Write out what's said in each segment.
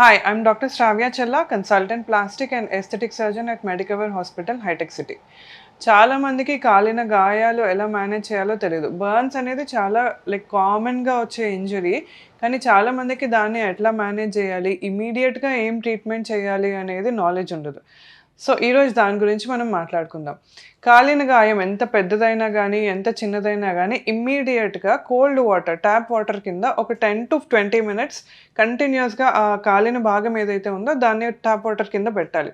Hi, I'm Dr. Stravya Chella, consultant plastic and aesthetic surgeon at Medicover Hospital, హైటెక్ సిటీ చాలా మందికి కాలిన గాయాలు ఎలా మేనేజ్ చేయాలో తెలియదు బర్న్స్ అనేది చాలా లైక్ కామన్గా వచ్చే ఇంజరీ కానీ చాలామందికి దాన్ని ఎట్లా మేనేజ్ చేయాలి? ఇమీడియట్గా ఏం ట్రీట్మెంట్ చేయాలి అనేది నాలెడ్జ్ ఉండదు. సో ఈరోజు దాని గురించి మనం మాట్లాడుకుందాం. కాలిన గాయం ఎంత పెద్దదైనా కానీ ఎంత చిన్నదైనా కానీ ఇమ్మీడియట్గా కోల్డ్ వాటర్ ట్యాప్ వాటర్ కింద ఒక టెన్ టు ట్వంటీ మినిట్స్ కంటిన్యూస్గా ఆ కాలిన భాగం ఏదైతే ఉందో దాన్ని ట్యాప్ వాటర్ కింద పెట్టాలి.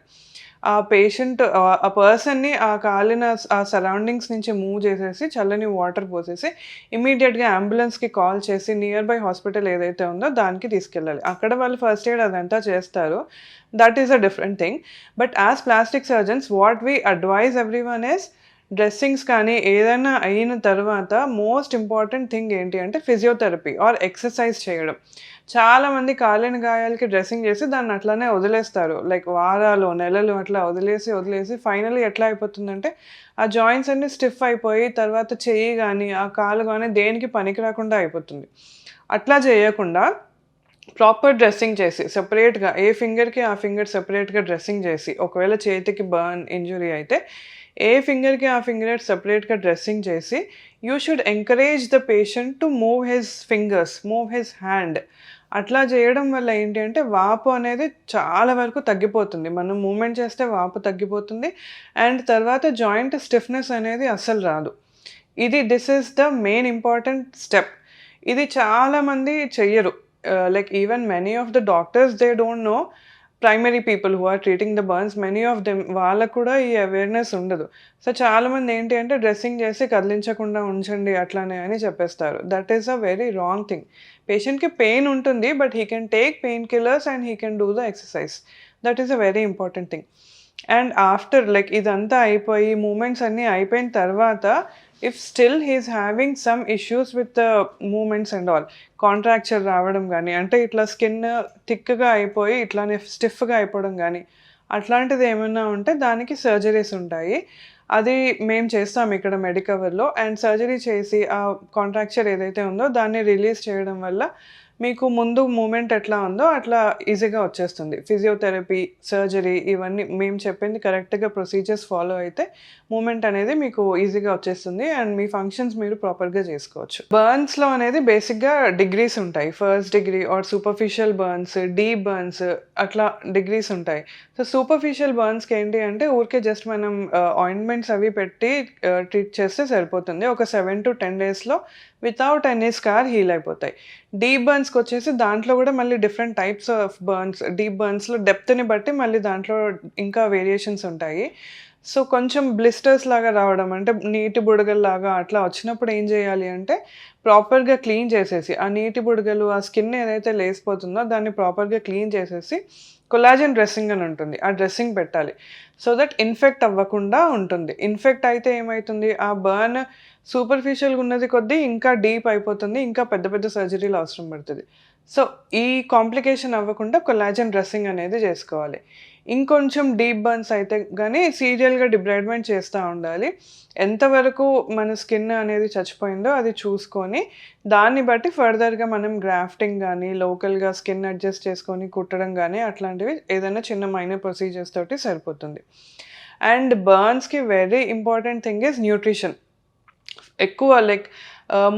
ఆ పేషెంట్ ఆ పర్సన్ని ఆ కాలిన ఆ సరౌండింగ్స్ నుంచి మూవ్ చేసేసి చల్లని వాటర్ పోసేసి ఇమీడియట్గా అంబులెన్స్కి కాల్ చేసి నియర్ బై హాస్పిటల్ ఏదైతే ఉందో దానికి తీసుకెళ్ళాలి. అక్కడ వాళ్ళు ఫస్ట్ ఎయిడ్ అదంతా చేస్తారు. That is a different thing but as plastic surgeons what we advise everyone is dressings కానీ ఏదైనా అయిన తర్వాత మోస్ట్ ఇంపార్టెంట్ థింగ్ ఏంటి అంటే ఫిజియోథెరపీ ఆర్ ఎక్సర్సైజ్ చేయడం. చాలామంది కాలిన గాయాలకి డ్రెస్సింగ్ చేసి దాన్ని అట్లానే వదిలేస్తారు. లైక్ వారాలు నెలలు అట్లా వదిలేసి వదిలేసి ఫైనల్లీ ఎట్లా అయిపోతుందంటే ఆ జాయింట్స్ అన్ని స్టిఫ్ అయిపోయి తర్వాత చెయ్యి కానీ ఆ కాలు కానీ దేనికి పనికి రాకుండా అయిపోతుంది. అట్లా చేయకుండా ప్రాపర్ డ్రెస్సింగ్ చేసి సెపరేట్గా ఏ ఫింగర్కి ఆ ఫింగర్ సెపరేట్గా డ్రెస్సింగ్ చేసి ఒకవేళ చేతికి బర్న్ ఇంజురీ అయితే ఏ ఫింగర్కి ఆ ఫింగర్ సపరేట్గా డ్రెస్సింగ్ చేసి you should encourage the patient to move his fingers move his hand అట్లా చేయడం వల్ల ఏంటి అంటే వాపు అనేది చాలా వరకు తగ్గిపోతుంది. మనం మూమెంట్ చేస్తే వాపు తగ్గిపోతుంది. అండ్ తర్వాత జాయింట్ స్టిఫ్నెస్ అనేది అస్సలు రాదు. ఇది this is the main important step ఇది చాలామంది చెయ్యరు. Like even many of the doctors they don't know primary people who are treating the burns many of them వాళ్ళకు కూడా ఈ అవేర్నెస్ ఉండదు. సో చాలామంది ఏంటి అంటే డ్రెస్సింగ్ చేసి కదిలించకుండా ఉంచండి అట్లానే అని చెప్పేస్తారు. That is a very wrong thing పేషెంట్కి పెయిన్ ఉంటుంది but he can take pain killers and he can do the exercise that is a very important thing and after like ఇదంతా అయిపోయి మూమెంట్స్ అన్నీ అయిపోయిన తర్వాత if still he's having some issues with the movements and all contracture రావడం కానీ అంటే ఇట్లా skin థిక్గా అయిపోయి ఇట్లానే స్టిఫ్గా అయిపోవడం కానీ అట్లాంటిది ఏమైనా ఉంటే దానికి సర్జరీస్ ఉంటాయి. అది మేము చేస్తాం ఇక్కడ మెడికవర్లో అండ్ సర్జరీ చేసి ఆ కాంట్రాక్చర్ ఏదైతే ఉందో దాన్ని రిలీజ్ చేయడం వల్ల మీకు ముందు మూమెంట్ ఎట్లా ఉందో అట్లా ఈజీగా వచ్చేస్తుంది. ఫిజియోథెరపీ సర్జరీ ఇవన్నీ మేము చెప్పింది కరెక్ట్గా ప్రొసీజర్స్ ఫాలో అయితే మూమెంట్ అనేది మీకు ఈజీగా వచ్చేస్తుంది అండ్ మీ ఫంక్షన్స్ మీరు ప్రాపర్గా చేసుకోవచ్చు. బర్న్స్లో అనేది బేసిక్గా డిగ్రీస్ ఉంటాయి. First degree are superficial burns deep burns అట్లా డిగ్రీస్ ఉంటాయి. సో సూపర్ఫిషియల్ బర్న్స్కి ఏంటి అంటే ఊరికే జస్ట్ మనం uh, ఆయింట్మెంట్స్ అవి పెట్టి uh, ట్రీట్ చేస్తే సరిపోతుంది. ఒక సెవెన్ టు టెన్ డేస్లో వితౌట్ ఎనీ స్కార్ హీల్ అయిపోతాయి. డీప్ బర్న్స్కి వచ్చేసి దాంట్లో కూడా మళ్ళీ different types of burns deep బర్న్స్లో డెప్త్ని బట్టి మళ్ళీ దాంట్లో ఇంకా వేరియేషన్స్ ఉంటాయి. సో కొంచెం బ్లిస్టర్స్ లాగా రావడం అంటే నీటి బుడగల్లాగా అట్లా వచ్చినప్పుడు ఏం చేయాలి అంటే ప్రాపర్గా క్లీన్ చేసేసి ఆ నీటి బుడగలు ఆ స్కిన్ ఏదైతే లేసిపోతుందో దాన్ని ప్రాపర్గా క్లీన్ చేసేసి కొలాజన్ డ్రెస్సింగ్ అని ఉంటుంది. ఆ డ్రెస్సింగ్ పెట్టాలి. సో దట్ ఇన్ఫెక్ట్ అవ్వకుండా ఉంటుంది. ఇన్ఫెక్ట్ అయితే ఏమవుతుంది ఆ బర్న్ సూపర్ఫిషియల్గా ఉన్నది కొద్దీ ఇంకా డీప్ అయిపోతుంది ఇంకా పెద్ద పెద్ద సర్జరీలు అవసరం పడుతుంది. సో ఈ కాంప్లికేషన్ అవ్వకుండా కొలాజన్ డ్రెస్సింగ్ అనేది చేసుకోవాలి. ఇంకొంచెం డీప్ బర్న్స్ అయితే కానీ సీరియల్గా డిబ్రైడ్మెంట్ చేస్తూ ఉండాలి. ఎంతవరకు మన స్కిన్ అనేది చచ్చిపోయిందో అది చూసుకొని దాన్ని బట్టి ఫర్దర్గా మనం గ్రాఫ్టింగ్ కానీ లోకల్గా స్కిన్ అడ్జస్ట్ చేసుకొని కుట్టడం కానీ అట్లాంటివి ఏదైనా చిన్న మైనర్ ప్రొసీజర్స్ తోటి సరిపోతుంది. And బర్న్స్కి very important thing is nutrition. ఎక్కువ like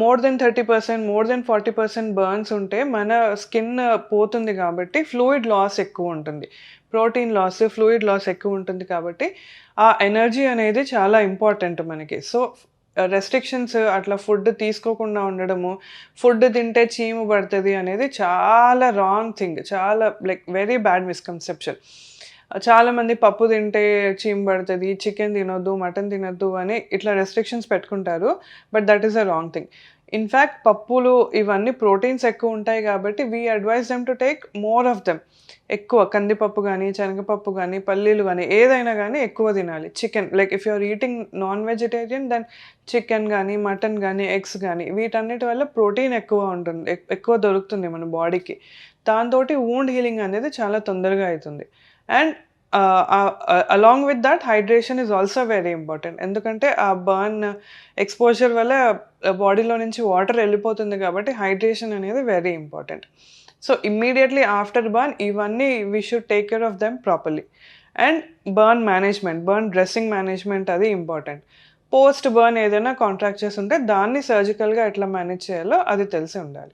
more than thirty percent more than forty percent burns ఉంటే మన స్కిన్ uh, పోతుంది కాబట్టి ఫ్లూయిడ్ లాస్ ఎక్కువ ఉంటుంది. ప్రోటీన్ లాస్ ఫ్లూయిడ్ లాస్ ఎక్కువ ఉంటుంది కాబట్టి ఆ ఎనర్జీ అనేది చాలా ఇంపార్టెంట్ మనకి. సో రెస్ట్రిక్షన్స్ అట్లా ఫుడ్ తీసుకోకుండా ఉండడము ఫుడ్ తింటే చీము పడుతుంది అనేది చాలా రాంగ్ థింగ్ చాలా లైక్ వెరీ బ్యాడ్ మిస్కన్సెప్షన్ చాలామంది పప్పు తింటే చీమ్ పడుతుంది చికెన్ తినొద్దు మటన్ తినొద్దు అని ఇట్లా రెస్ట్రిక్షన్స్ పెట్టుకుంటారు. But that is a wrong thing in fact పప్పులు ఇవన్నీ ప్రోటీన్స్ ఎక్కువ ఉంటాయి కాబట్టి we advise them to take more of them ఎక్కువ కందిపప్పు కానీ శనగపప్పు కానీ పల్లీలు కానీ ఏదైనా కానీ ఎక్కువ తినాలి. Chicken like if you're eating non vegetarian then chicken కానీ మటన్ కానీ ఎగ్స్ కానీ వీటన్నిటి వల్ల ప్రోటీన్ ఎక్కువ ఉంటుంది ఎక్కువ దొరుకుతుంది మన బాడీకి దాంతో వూండ్ హీలింగ్ అనేది చాలా తొందరగా అవుతుంది. And along with that hydration is also very important ఎందుకంటే ఆ బర్న్ ఎక్స్పోజర్ వల్ల uh, బాడీలో నుంచి వాటర్ వెళ్ళిపోతుంది కాబట్టి హైడ్రేషన్ అనేది very important so immediately after burn ఇవన్నీ we should take care of them properly and burn management burn dressing management అది ఇంపార్టెంట్ పోస్ట్ బర్న్ ఏదైనా కాంట్రాక్చర్స్ ఉంటే దాన్ని సర్జికల్గా ఎట్లా మేనేజ్ చేయాలో అది తెలిసి ఉండాలి.